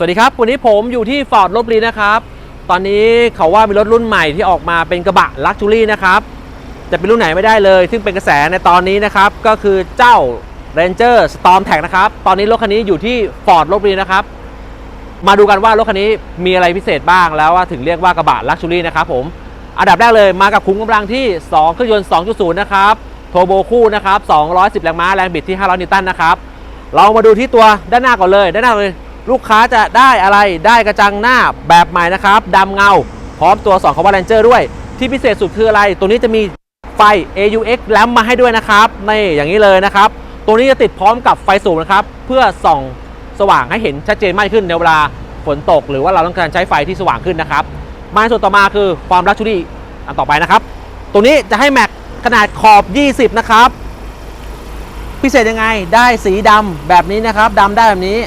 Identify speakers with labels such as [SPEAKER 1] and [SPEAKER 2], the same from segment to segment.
[SPEAKER 1] สวัสดีครับ วันนี้ผมอยู่ที่ฟอร์ดลบบุรีนะครับ ตอนนี้เขาว่ามีรถรุ่นใหม่ที่ออกมาเป็นกระบะลักชูรี่นะครับจะเป็นรุ่นไหนไม่ได้เลย ซึ่งเป็นกระแสในตอนนี้นะครับ ก็คือเจ้า Ranger Storm Tag นะครับ ตอนนี้รถคันนี้อยู่ที่ฟอร์ดลบบุรีนะครับ มาดูกันว่ารถคันนี้มีอะไรพิเศษบ้างแล้วว่าถึงเรียกว่ากระบะลักชูรี่นะครับผมอันดับแรกเลยมากับคุ้มกำลังที่2เครื่องยนต์ 2.0 นะครับโทโบคู่นะครับ210แรงม้าแรงบิดที่ 500 นิวตันนะครับเรามาดูที่ตัวด้านหน้าก่อนเลยด้านหน้าเลย ลูกค้าจะได้อะไรได้กระจังหน้าแบบใหม่นะครับดำเงา พร้อมตัว2 c o v a Ranger ด้วย ที่พิเศษสุดคืออะไร ตัวนี้จะมีไฟ AUX แลมมาให้ด้วยนะครับนี่อย่างนี้เลยนะครับ ตัวนี้จะติดพร้อมกับไฟสูงนะครับ เพื่อส่องสว่างให้เห็นชัดเจนมากขึ้นในเวลาฝนตก หรือว่าเราต้องการใช้ไฟที่สว่างขึ้นนะครับ มาส่วนต่อมาคือความรักชูรี่อันต่อไปนะครับ ตัวนี้จะให้แม็กขนาดขอบ 20 นะครับ พิเศษยังไงได้สีดำแบบนี้นะครับดำได้แบบนี้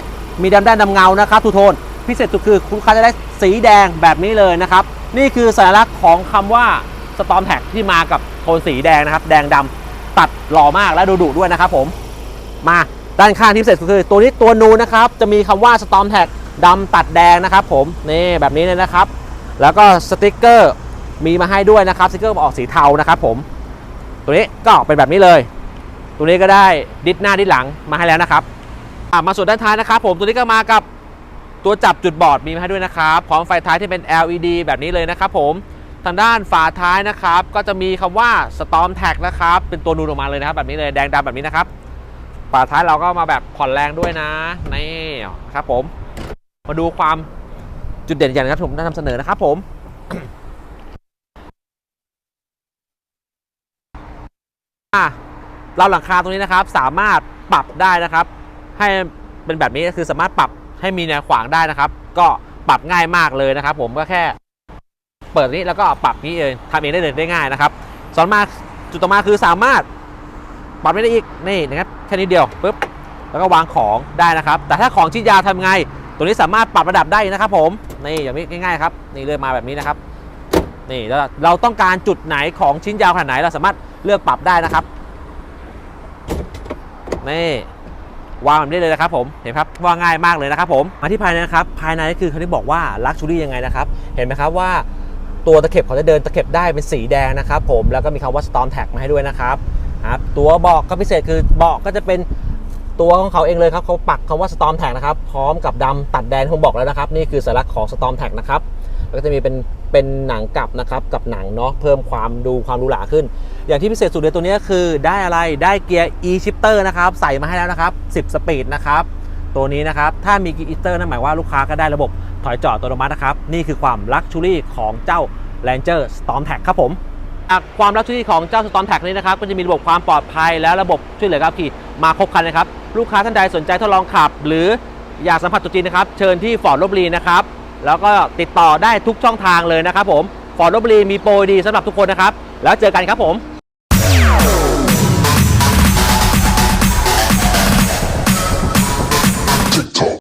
[SPEAKER 1] มีดำได้ดำเงานะครับทูโทน พิเศษสุดคือคุณลูกค้าจะได้สีแดงแบบนี้เลยนะครับ นี่คือสัญลักษณ์ของคำว่า Storm Tag ที่มากับโทนสีแดงนะครับ แดงดำตัดหล่อมากและดูดุด้วยนะครับผมมาด้านข้างที่พิเศษคือ ตัวนี้ตัวนูนะครับ จะมีคำว่า Storm Tag ดำตัดแดงนะครับ ผมนี่แบบนี้เลยนะครับ แล้วก็สติกเกอร์มีมาให้ด้วยนะครับสติกเกอร์ออกสีเทานะครับ ผม ตัวนี้ก็เป็นแบบนี้เลย ตัวนี้ก็ได้ดิสหน้าดิสหลังมาให้แล้วนะครับ อะมาส่วนด้านท้ายนะครับผมตัวนี้ก็มากับตัวจับจุดบอดมีมาให้ด้วยนะครับพร้อมไฟท้ายที่เป็น LED แบบนี้เลยนะครับผมทางด้านฝาท้ายนะครับ ก็จะมีคำว่า Storm Tag นะครับ เป็นตัวนูนออกมาเลยนะครับ แบบนี้เลยแดงดำแบบนี้นะครับฝาท้ายเราก็มาแบบผ่อนแรงด้วยนะนี่ครับผม มาดูความจุดเด่นอย่างนะครับผมได้นำเสนอนะครับผมอะเราหลังคาตรงนี้นะครับ สามารถปรับได้นะครับ ให้เป็นแบบนี้ก็คือสามารถปรับให้มีแนวขวางได้นะครับ ก็ปรับง่ายมากเลยนะครับ ผมก็แค่ เปิดนี้แล้วก็ปรับนี้เองทำเองได้เลยได้ง่ายนะครับสอนมาจุดต่อมาคือสามารถปรับไม่ได้อีกนี่นะครับแค่นี้เดียวปุ๊บแล้วก็วางของได้นะครับ แต่ถ้าของชิ้นยาวทำไง ตัวนี้สามารถปรับระดับได้นะครับ ผมนี่อย่างนี้ง่ายๆครับนี่เลื่อนมาแบบนี้นะครับนี่แล้วเราต้องการจุดไหนของชิ้นยาวขนาดไหนเราสามารถเลือกปรับได้นะครับนี่ วางแบบนี้เลยนะครับผมเห็นครับว่าง่ายมากเลยนะครับผมมาที่ภายในนะครับภายในก็คือเขาที่บอกว่าลักชูรี่ยังไงนะครับเห็นไหมครับว่าตัวตะเข็บเขาจะเดินตะเข็บได้เป็นสีแดงนะครับผมแล้วก็มีคำว่า Storm Tag มาให้ด้วยนะครับครับตัวเบาะก็พิเศษคือเบาะก็จะเป็นตัวของเขาเองเลยครับเขาปักคำว่า Storm Tag นะครับพร้อมกับดำตัดแดนที่ผมบอกแล้วนะครับ นี่คือสัญลักษณ์ของ Storm Tag นะครับแล้วก็จะมีเป็น เป็นหนังกลับนะครับกับหนังเนาะเพิ่มความดูความหรูหราขึ้น อย่างที่พิเศษสุดเลยตัวนี้คือได้อะไรได้เกียร์ e shifter นะครับใส่มาให้แล้วนะครับ10 สปีดนะครับตัวนี้นะครับถ้ามีเกียร์ e shifter นั่นหมายว่าลูกค้าก็ได้ระบบถอยจอดอัตโนมัตินะครับนี่คือความลักชูรี่ของเจ้า Ranger Storm Tag ครับผมความลักชูรี่ของเจ้า Storm Tag นี้นะครับก็จะมีระบบความปลอดภัยและระบบช่วยเหลือการขับขี่มาครบครันนะครับลูกค้าท่านใดสนใจทดลองขับ หรืออยากสัมผัสตัวจริงนะครับเชิญที่ฟอร์ดลบบุรีนะครับ แล้วก็ติดต่อได้ทุกช่องทางเลยนะครับผมฟอร์ดลบบุรีมีโปรดีสำหรับทุกคนนะครับ แล้วเจอกันครับผม